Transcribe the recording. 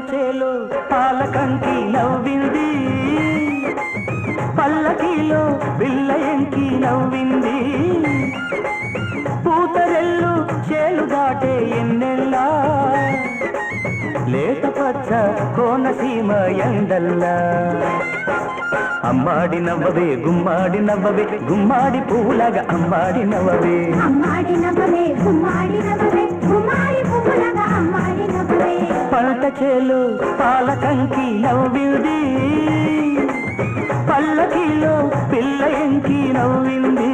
చేలో పాలకంకి నవ్వింది. పల్లకిలో బిల్లయంకి నవ్వింది. పూతరెల్లు చేలు దాటే ఎన్నెల్లా. లేత పచ్చ కోనసీమ ఎండల్లా. అమ్మాడి నవ్వవే గుమ్మాడి నవ్వవే గుమ్మాడి పూలగా అమ్మాడి నవ్వవే. అమ్మాడి చేలు పాలకంకి నవ్వింది. పల్లకిలో పిల్ల ఎంకి నవ్వింది.